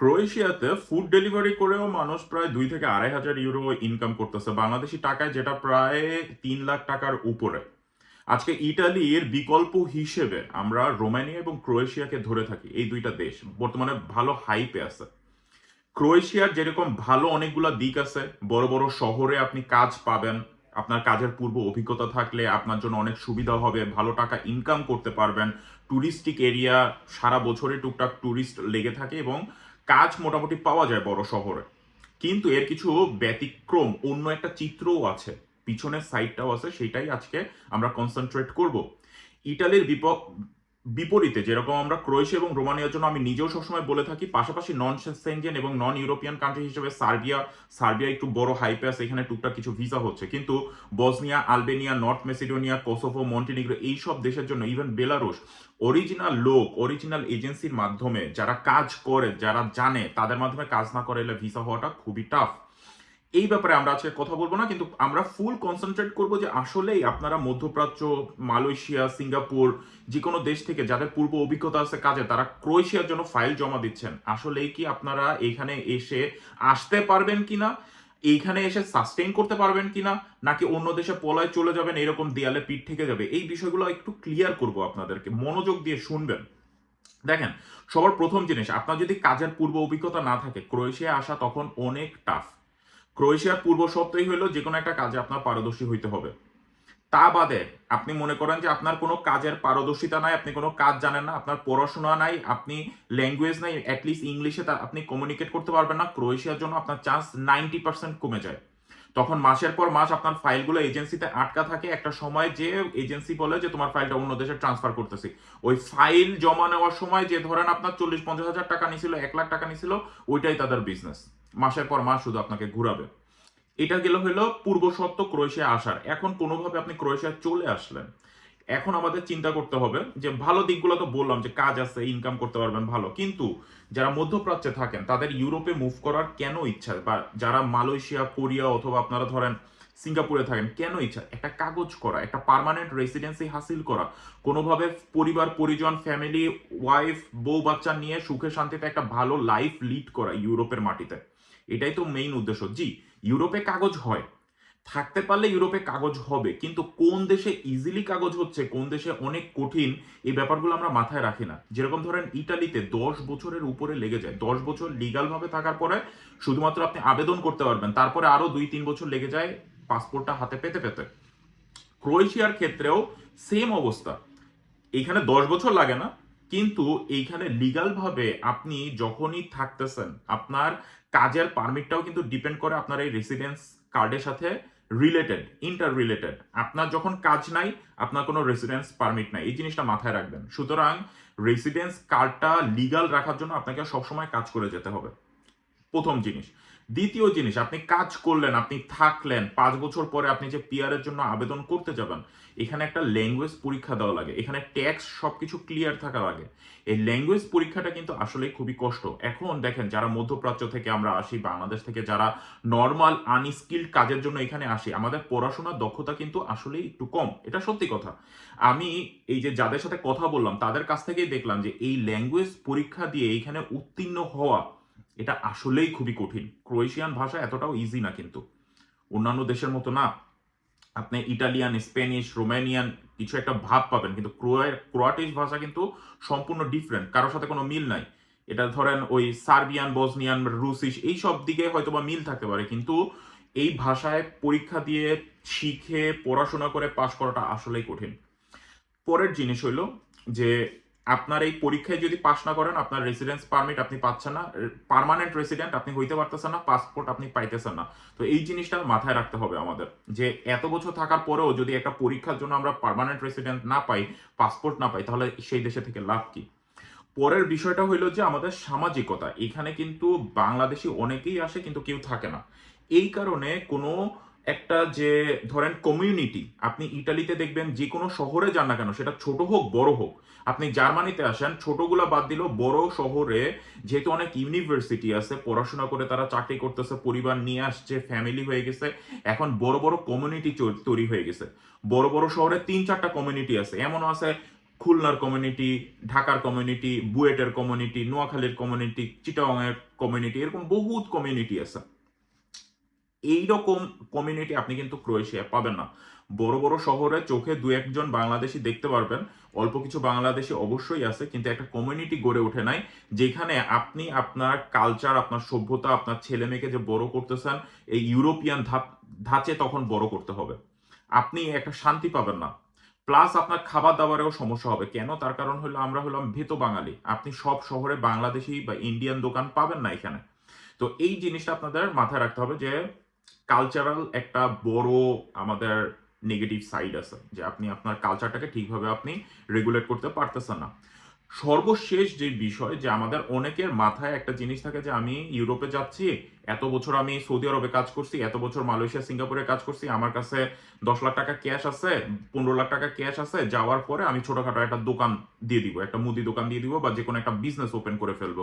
ক্রোয়েশিয়াতে food delivery করেও মানুষ প্রায় দুই থেকে আড়াই হাজার ইউরো ইনকাম করতেছে। বাংলাদেশি টাকায় যেটা প্রায় তিন লাখ টাকার উপরে। আজকে ইটালির বিকল্প হিসেবে আমরা রোমানিয়া এবং ক্রোয়েশিয়াকে ধরে থাকি, এই দুইটা দেশ। বর্তমানে ভালো হাইপে আছে। ক্রোয়েশিয়ার যেরকম ভালো অনেকগুলো দিক আছে, বড় বড় শহরে আপনি কাজ পাবেন, আপনার কাজের পূর্ব অভিজ্ঞতা থাকলে আপনার জন্য অনেক সুবিধা হবে, ভালো টাকা ইনকাম করতে পারবেন। টুরিস্টিক এরিয়া সারা বছরে টুকটাক টুরিস্ট লেগে থাকে এবং কাজ মোটামুটি পাওয়া যায় বড় শহরে। কিন্তু এর কিছু ব্যতিক্রম, অন্য একটা চিত্রও আছে। পিছনের সাইডটাও আছে সেটাই আজকে আমরা কনসেন্ট্রেট করব। ইটালির বিপ- বিপরীতে, যেরকম আমরা ক্রোয়েশিয়া এবং রোমানিয়ার জন্য আমি নিজেও সবসময় বলে থাকি, পাশাপাশি নন সেনজেন এবং নন ইউরোপিয়ান কান্ট্রি হিসেবে সার্বিয়া সার্বিয়া একটু বড় হাইপে আছে, এখানে টুকটাক কিছু ভিসা হচ্ছে। কিন্তু Bosnia, Albania, north Macedonia Kosovo Montenegro এই সব দেশের জন্য ইভেন বেলারুশ অরিজিনাল লোক অরিজিনাল এজেন্সির মাধ্যমে যারা কাজ করে, যারা জানে, তাদের মাধ্যমে কাজ না করে এলে ভিসা হওয়াটা খুবই টাফ এই ব্যাপারে আমরা আজকে কথা বলব না, কিন্তু আমরা ফুল কনসেন্ট্রেট করব যে আসলেই আপনারা মধ্যপ্রাচ্য, মালয়েশিয়া, সিঙ্গাপুর যে কোনো দেশ থেকে যাদের পূর্ব অভিজ্ঞতা আছে কাজে, তারা ক্রোয়েশিয়ার জন্য ফাইল জমা দিচ্ছেন। আসলেই কি আপনারা এখানে এসে আসতে পারবেন কিনা? এইখানে এসে সাস্টেইন করতে পারবেন কিনা? নাকি অন্য দেশে পলায় চলে যাবেন, এরকম দেয়ালে পিঠ থেকে যাবে? এই বিষয়গুলো একটু ক্লিয়ার করব আপনাদেরকে, মনোযোগ দিয়ে শুনবেন। দেখেন, সবার প্রথম জিনিস, আপনার যদি কাজের পূর্ব অভিজ্ঞতা না থাকে ক্রোয়েশিয়া আসা তখন অনেক টাফ ক্রোয়েশিয়ার পূর্ব সপ্তাহে হলো যে কোনো একটা কাজে আপনার পারদর্শী হইতে হবে। তা বাদে আপনি মনে করেন যে আপনার কোনো কাজের পারদর্শিতা নাই, আপনি কোনো কাজ জানেন না, আপনার পড়াশোনা নাই, আপনি ল্যাঙ্গুয়েজ নাই অ্যাটলিস্ট ইংলিশে তা আপনি কমিউনিকেট করতে পারবেন না, ক্রোয়েশিয়ার জন্য আপনার চান্স নাইনটি পার্সেন্ট কমে যায়। তখন মাসের পর মাস আপনার ফাইলগুলো এজেন্সিতে আটকা থাকে, একটা সময় যে এজেন্সি বলে যে তোমার ফাইলটা অন্য দেশে ট্রান্সফার করতেছি। ওই ফাইল জমা নেওয়ার সময় যে ধরেন আপনার চল্লিশ পঞ্চাশ হাজার টাকা নিছিল, এক লাখ টাকা নিছিল, ওইটাই তাদের বিজনেস মাসের পর মাস শুধু আপনাকে ঘুরাবে। এটা গেল হলো পূর্ব সত্য ক্রোয়েশিয়া আসার। এখন কোনোভাবে আপনি ক্রোয়েশিয়া চলে আসলেন। এখন আমাদের চিন্তা করতে হবে যে ভালো দিকগুলো তো বললাম যে কাজ আছে ইনকাম করতে পারবেন, ভালো। কিন্তু যারা মধ্যপ্রাচ্যে থাকেন, তাদের ইউরোপে মুভ করার কেন ইচ্ছা? বা যারা মালয়েশিয়া, কোরিয়া অথবা আপনারা ধরেন সিঙ্গাপুরে থাকেন, কেন ইচ্ছা? একটা কাগজ করা, একটা পার্মানেন্ট রেসিডেন্সি হাসিল করা। কোনোভাবে পরিবার, পরিজন ফ্যামিলি ওয়াইফ বউ, বাচ্চা নিয়ে সুখে শান্তিতে একটা ভালো লাইফ লিড করা ইউরোপের মাটিতে। এটাই তো মেইন উদ্দেশ্য। জি, ইউরোপে কাগজ হয়। থাকতে পারলে ইউরোপে কাগজ হবে, কিন্তু কোন দেশে ইজিলি কাগজ হচ্ছে, কোন দেশে অনেক কঠিন, এই ব্যাপারগুলো আমরা মাথায় রাখি না। যেরকম ধরেন ইটালিতে দশ বছরের উপরে লেগে যায়। দশ বছর লিগাল ভাবে থাকার পরে শুধুমাত্র আপনি আবেদন করতে পারবেন, তারপরে আরও দুই তিন বছর লেগে যায় পাসপোর্টটা হাতে পেতে পেতে। ক্রোয়েশিয়ার ক্ষেত্রেও সেম অবস্থা। এখানে দশ বছর লাগে না কিন্তু এইখানে লিগাল ভাবে আপনি যখনই থাকতেছেন, আপনার কাজের পারমিটটাও কিন্তু ডিপেন্ড করে আপনার এই রেসিডেন্স কার্ডের সাথে রিলেটেড ইন্টার রিলেটেড আপনার যখন কাজ নাই, আপনার কোনো রেসিডেন্স পারমিট নাই। এই জিনিসটা মাথায় রাখবেন। সুতরাং রেসিডেন্স কার্ডটা লিগাল রাখার জন্য আপনাকে সবসময় কাজ করে যেতে হবে। প্রথম জিনিস। দ্বিতীয় জিনিস, আপনি কাজ করলেন, আপনি থাকলেন, পাঁচ বছর পরে আপনি যে পিয়ারের জন্য আবেদন করতে যাবেন, এখানে একটা ল্যাঙ্গুয়েজ পরীক্ষা দেওয়া লাগে, এখানে ট্যাক্স সবকিছু ক্লিয়ার থাকা লাগে। এই ল্যাঙ্গুয়েজ পরীক্ষাটা কিন্তু আসলেই খুবই কষ্ট। এখন দেখেন, যারা মধ্যপ্রাচ্য থেকে আমরা আসি, বাংলাদেশ থেকে যারা নর্মাল আনস্কিল্ড কাজের জন্য এখানে আসি, আমাদের পড়াশোনার দক্ষতা কিন্তু আসলেই একটু কম। এটা সত্যি কথা। আমি এই যে যাদের সাথে কথা বললাম, তাদের কাছ থেকেই দেখলাম যে এই ল্যাঙ্গুয়েজ পরীক্ষা দিয়ে এইখানে উত্তীর্ণ হওয়া এটা আসলেই খুবই কঠিন। ক্রোয়েশিয়ান ভাষা এতটাও ইজি না কিন্তু। অন্যান্য দেশের মতো না। আপনি ইটালিয়ান, স্প্যানিশ, রোমানিয়ান কিছু একটা ভাব পাবেন, কিন্তু ক্রোয়ে- ক্রোয়াটিশ ভাষা কিন্তু সম্পূর্ণ ডিফারেন্ট কারোর সাথে কোনো মিল নাই। এটা ধরেন ওই সার্বিয়ান, বসনিয়ান রুসিস এই সব দিকে হয়তো বা মিল থাকতে পারে, কিন্তু এই ভাষায় পরীক্ষা দিয়ে শিখে, পড়াশোনা করে পাশ করাটা আসলেই কঠিন। পরের জিনিস হইল যে আপনার এই পরীক্ষায় যদি পাশ না করেন, আপনার রেসিডেন্স পারমিট আপনি পাচ্ছেন না পারমানেন্ট রেসিডেন্ট আপনি হইতে পারতেছেন না পাসপোর্ট আপনি পাইতেছেন না। তো এই জিনিসটা মাথায় রাখতে হবে আমাদের, যে এত বছর থাকার পরেও যদি একটা পরীক্ষার জন্য আমরা পার্মানেন্ট রেসিডেন্ট না পাই পাসপোর্ট না পাই, তাহলে সেই দেশে থেকে লাভ কি? পরের বিষয়টা হইল যে আমাদের সামাজিকতা, এখানে কিন্তু বাংলাদেশি অনেকেই আসে কিন্তু কেউ থাকে না। এই কারণে কোনো একটা যে ধরেন কমিউনিটি আপনি ইটালিতে দেখবেন যে কোনো শহরে যান না কেন, সেটা ছোট হোক, বড় হোক। আপনি জার্মানিতে আসেন, ছোটগুলা বাদ দিলেও বড় শহরে যেহেতু অনেক ইউনিভার্সিটি আছে, পড়াশোনা করে তারা চাকরি করতেছে, পরিবার নিয়ে আসছে ফ্যামিলি হয়ে গেছে, এখন বড় বড় কমিউনিটি তৈরি হয়ে গেছে। বড় বড় শহরে তিন চারটা কমিউনিটি আছে, এমনও আছে খুলনার কমিউনিটি ঢাকার কমিউনিটি বুয়েটের কমিউনিটি নোয়াখালীর কমিউনিটি চিটাংয়ের কমিউনিটি এরকম বহুত কমিউনিটি আছে। এইরকম কমিউনিটি আপনি কিন্তু ক্রোয়েশিয়া পাবেন না। বড় বড় শহরে চোখে দু একজন বাংলাদেশি দেখতে পারবেন। অল্প কিছু বাংলাদেশি অবশ্যই আছে, কিন্তু একটা কমিউনিটি গড়ে ওঠে নাই, যেখানে আপনি আপনার কালচার আপনার সভ্যতা, আপনার ছেলে মেয়েকে যে বড় করতেছেন, এই ইউরোপিয়ান ধাপ, ধাঁচে তখন বড় করতে হবে। আপনি একটা শান্তি পাবেন না। প্লাস আপনার খাবার দাবারেও সমস্যা হবে। কেন? তার কারণ হলো আমরা হলাম ভেতো বাঙালি। আপনি সব শহরে বাংলাদেশি বা ইন্ডিয়ান দোকান পাবেন না এখানে। তো এই জিনিসটা আপনাদের মাথায় রাখতে হবে যে কালচারাল একটা বড় আমাদের নেগেটিভ সাইড আছে, যে আপনি আপনার কালচারটাকে ঠিকভাবে আপনি রেগুলেট করতে পারতেছেন না। সর্বশেষ যে বিষয়, যে আমাদের অনেকের মাথায় একটা জিনিস থাকে যে আমি ইউরোপে যাচ্ছি, এত বছর আমি সৌদি আরবে কাজ করছি, এত বছর মালয়েশিয়া, সিঙ্গাপুরে কাজ করছি, আমার কাছে দশ লাখ টাকা ক্যাশ আছে, পনেরো লাখ টাকা ক্যাশ আছে, যাওয়ার পরে আমি ছোটখাটো একটা দোকান দিয়ে দিব, একটা মুদি দোকান দিয়ে দিব বা যে কোনো একটা বিজনেস ওপেন করে ফেলব।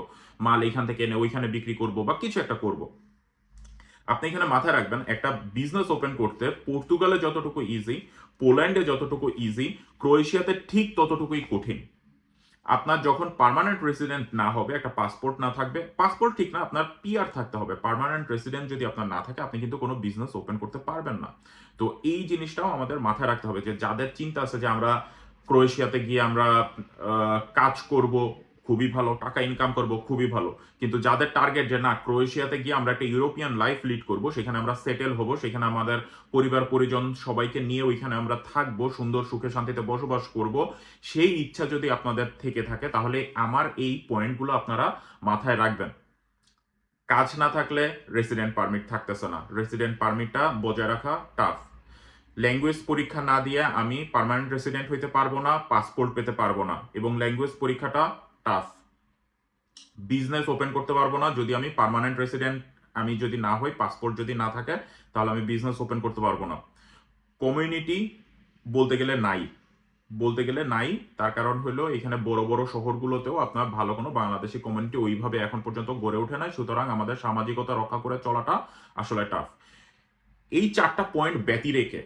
মাল এইখান থেকে এনে ওইখানে বিক্রি করব বা কিছু একটা করব। আপনি এখানে মাথায় রাখবেন, একটা বিজনেস ওপেন করতে পর্তুগালে যতটুকু ইজি পোল্যান্ডে যতটুকু ইজি ক্রোয়েশিয়াতে ঠিক ততটুকুই কঠিন। আপনার যখন পার্মানেন্ট রেসিডেন্ট না হবে, একটা পাসপোর্ট না থাকবে পাসপোর্ট ঠিক না, আপনার পিআর থাকতে হবে। পার্মানেন্ট রেসিডেন্ট যদি আপনার না থাকে, আপনি কিন্তু কোনো বিজনেস ওপেন করতে পারবেন না। তো এই জিনিসটাও আমাদের মাথায় রাখতে হবে যে, যাদের চিন্তা আছে যে, আমরা ক্রোয়েশিয়াতে গিয়ে আমরা কাজ করব খুবই ভালো, টাকা ইনকাম করব, খুবই ভালো। কিন্তু যাদের টার্গেট যে না, ক্রোয়েশিয়াতে গিয়ে আমরা একটা ইউরোপিয়ান লাইফ লিড করব, সেখানে আমরা সেটেল হব, সেখানে আমাদের পরিবার, পরিজন সবাইকে নিয়ে ওইখানে আমরা থাকব, সুন্দর সুখে শান্তিতে বসবাস করব, সেই ইচ্ছা যদি আপনাদের থেকে থাকে, তাহলে আমার এই পয়েন্টগুলো আপনারা মাথায় রাখবেন। কাজ না থাকলে রেসিডেন্ট পারমিট থাকতেছে না। রেসিডেন্ট পারমিটটা বজায় রাখা টাফ ল্যাঙ্গুয়েজ পরীক্ষা না দিয়ে আমি পার্মানেন্ট রেসিডেন্ট হইতে পারব না পাসপোর্ট পেতে পারব না। এবং ল্যাঙ্গুয়েজ পরীক্ষাটা টাফ বিজনেস ওপেন করতে পারব না, যদি আমি পার্মানেন্ট রেসিডেন্ট আমি যদি না হই পাসপোর্ট যদি না থাকে, তাহলে আমি বিজনেস ওপেন করতে পারব না। কমিউনিটি বলতে গেলে নাই। বলতে গেলে নাই, তার কারণ হলো এখানে বড় বড় শহরগুলোতেও আপনার ভালো কোনো বাংলাদেশি কমিউনিটি ওইভাবে এখন পর্যন্ত গড়ে ওঠে নাই, সুতরাং আমাদের সামাজিকতা রক্ষা করে চলাটা আসলে টাফ এই চারটা পয়েন্ট ব্যতি রেখে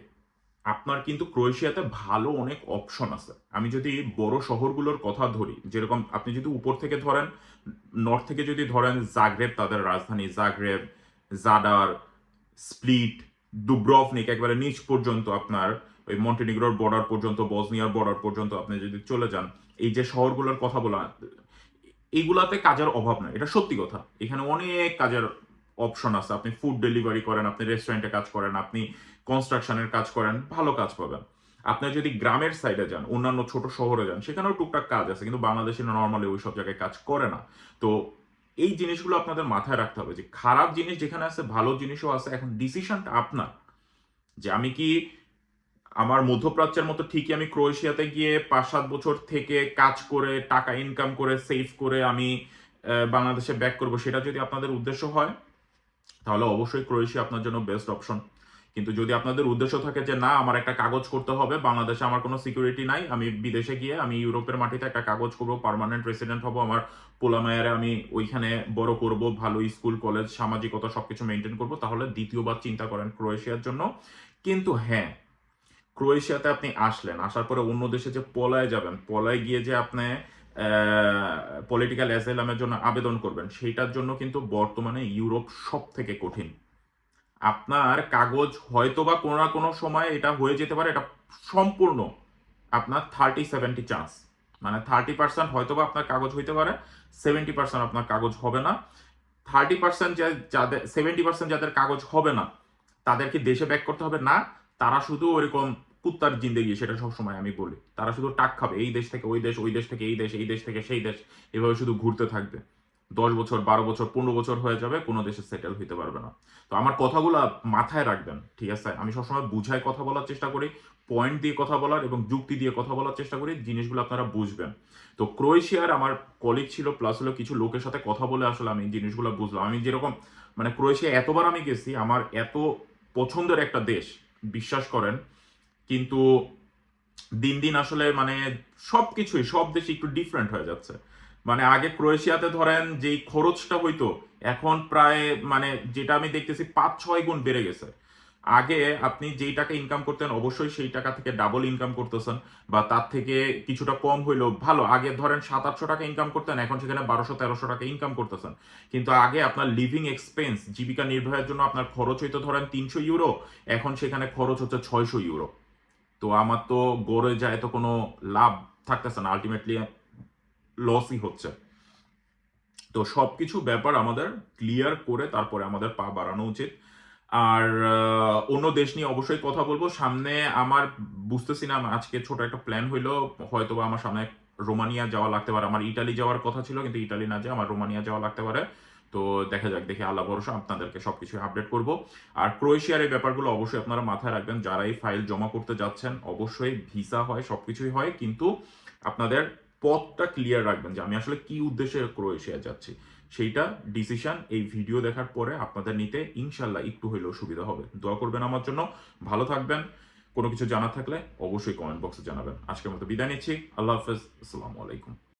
আপনার কিন্তু ক্রোয়েশিয়াতে ভালো অনেক অপশন আছে। আমি যদি বড় শহরগুলোর কথা ধরি, যেরকম আপনি যদি উপর থেকে ধরেন নর্থ থেকে যদি ধরেন, জাগরেব তাদের রাজধানী, জাগরেব জাডার স্প্লিট, দুব্রভনিক একবারে নিচ পর্যন্ত আপনার, ওই মন্টেনিগ্রোর বর্ডার পর্যন্ত বজনিয়ার বর্ডার পর্যন্ত আপনি যদি চলে যান, এই যে শহরগুলোর কথা বলা এইগুলাতে কাজের অভাব নাই। এটা সত্যি কথা। এখানে অনেক কাজের অপশন আছে। আপনি ফুড ডেলিভারি করেন, আপনি রেস্টুরেন্টে কাজ করেন, আপনি কনস্ট্রাকশনের কাজ করেন, ভালো কাজ পাবেন। আপনি যদি গ্রামের সাইডে যান, অন্যান্য ছোট শহরে যান, সেখানেও টুকটাক কাজ আছে, কিন্তু বাংলাদেশিরা নর্মালি ওই সব জায়গায় কাজ করে না। তো এই জিনিসগুলো আপনাদের মাথায় রাখতে হবে যে, খারাপ জিনিস যেখানে আছে, ভালো জিনিসও আছে। এখন ডিসিশনটা আপনার। যে আমি কি আমার মধ্যপ্রাচ্যের মতো ঠিকই আমি ক্রোয়েশিয়াতে গিয়ে পাঁচ সাত বছর থেকে কাজ করে, টাকা ইনকাম করে সেভ করে আমি বাংলাদেশে ব্যাক করব, সেটা যদি আপনাদের উদ্দেশ্য হয়, তাহলে অবশ্যই ক্রোয়েশিয়া আপনার জন্য বেস্ট অপশন কিন্তু যদি আপনাদের উদ্দেশ্য থাকে যে না, আমার একটা কাগজ করতে হবে, বাংলাদেশে আমার কোনো সিকিউরিটি নাই, আমি বিদেশে গিয়ে আমি ইউরোপের মাটিতে একটা কাগজ করব পার্মানেন্ট রেসিডেন্ট হব, আমার পোলামায়ারে আমি ওইখানে বড় করব, ভালো স্কুল, কলেজ, সামাজিকতা সবকিছু মেনটেন করব, তাহলে দ্বিতীয়বার চিন্তা করেন ক্রোয়েশিয়ার জন্য। কিন্তু হ্যাঁ ক্রোয়েশিয়াতে আপনি আসলেন, আসার পরে অন্য দেশে যে পলায় যাবেন, পলায় গিয়ে যে আপনি পলিটিক্যাল অ্যাসাইলামের জন্য আবেদন করবেন, সেইটার জন্য কিন্তু বর্তমানে ইউরোপ সব থেকে কঠিন। আপনার কাগজ হয়তো বা কোনো না কোনো সময় এটা হয়ে যেতে পারে, এটা সম্পূর্ণ আপনার থার্টি সেভেন্টি চান্স মানে থার্টি পার্সেন্ট হয়তো বা আপনার কাগজ হইতে পারে সেভেন্টি পার্সেন্ট আপনার কাগজ হবে না। থার্টি পার্সেন্ট যাদের সেভেন্টি পার্সেন্ট যাদের কাগজ হবে না, তাদেরকে দেশে ব্যাক করতে হবে। না, তারা শুধু ওরকম কুত্তার জিন্দেগি, সেটা সবসময় আমি বলি। তারা শুধু টাক খাবে, এই দেশ থেকে ওই দেশ ওই দেশ থেকে এই দেশ এই দেশ থেকে সেই দেশ, এভাবে শুধু ঘুরতে থাকবে। দশ বছর, বারো বছর, পনেরো বছর হয়ে যাবে, কোনো দেশে সেটেল হইতে পারবে না। তো আমার কথাগুলো মাথায় রাখবেন, ঠিক আছে? আমি সবসময় বুঝায় কথা বলার চেষ্টা করি পয়েন্ট দিয়ে কথা বলার এবং যুক্তি দিয়ে কথা বলার চেষ্টা করি, জিনিসগুলো আপনারা বুঝবেন। তো ক্রোয়েশিয়ার আমার কলিগ ছিল প্লাস হলো কিছু লোকের সাথে কথা বলে আসলে আমি জিনিসগুলো বুঝলাম। আমি যেরকম মানে ক্রোয়েশিয়া এতবার আমি গেছি, আমার এত পছন্দের একটা দেশ, বিশ্বাস করেন, কিন্তু দিন দিন আসলে মানে সব কিছুই সব দেশ একটু ডিফারেন্ট হয়ে যাচ্ছে। মানে আগে ক্রোয়েশিয়াতে ধরেন যেই খরচটা হইতো, এখন প্রায় মানে যেটা আমি দেখতেছি পাঁচ, ছয় গুণ বেড়ে গেছে। আগে আপনি যেই টাকা ইনকাম করতেন, অবশ্যই সেই টাকা থেকে ডাবল ইনকাম করতেছেন বা তার থেকে কিছুটা কম হইলেও ভালো। আগে ধরেন সাত, আটশো টাকা ইনকাম করতেন, এখন সেখানে বারোশো, তেরোশো টাকা ইনকাম করতেছেন। কিন্তু আগে আপনার লিভিং এক্সপেন্স জীবিকা নির্বাহের জন্য আপনার খরচ হইতো ধরেন তিনশো ইউরো এখন সেখানে খরচ হচ্ছে ছয়শো ইউরো তো আমার তো গড়ে যায় তো কোনো লাভ থাকতেছে না। আলটিমেটলি লসই হচ্ছে। তো সব কিছু ব্যাপার আমাদের ক্লিয়ার করে তারপরে আমাদের পা বাড়ানো উচিত। আর অন্য দেশ নিয়ে অবশ্যই কথা বলব। সামনে আমার বুঝতেছি না আজকে ছোট একটা প্ল্যান হইল। হয়তো আমার সামনে রোমানিয়া যাওয়া লাগতে পারে। আমার ইটালি যাওয়ার কথা ছিল, কিন্তু ইটালি না যায় আমার রোমানিয়া যাওয়া লাগতে পারে। তো দেখা যাক, দেখে আল্লাহ ভরসা, আপনাদেরকে সবকিছু আপডেট করব। আর ক্রোয়েশিয়ার এই ব্যাপারগুলো অবশ্যই আপনারা মাথায় রাখবেন। যারা এই ফাইল জমা করতে যাচ্ছেন, অবশ্যই ভিসা হয়, সবকিছুই হয়। কিন্তু আপনাদের পথটা ক্লিয়ার রাখবেন যে আমি আসলে কি উদ্দেশ্যে ক্রোয়েশিয়া যাচ্ছি। সেইটা ডিসিশন এই ভিডিও দেখার পরে আপনাদের নিতে ইনশাল্লাহ একটু হইলেও সুবিধা হবে। দোয়া করবেন আমার জন্য। ভালো থাকবেন। কোনো কিছু জানা থাকলে অবশ্যই কমেন্ট বক্সে জানাবেন। আজকের মতো বিদায় নিচ্ছি। আল্লাহ হাফেজ। আসসালামু আলাইকুম।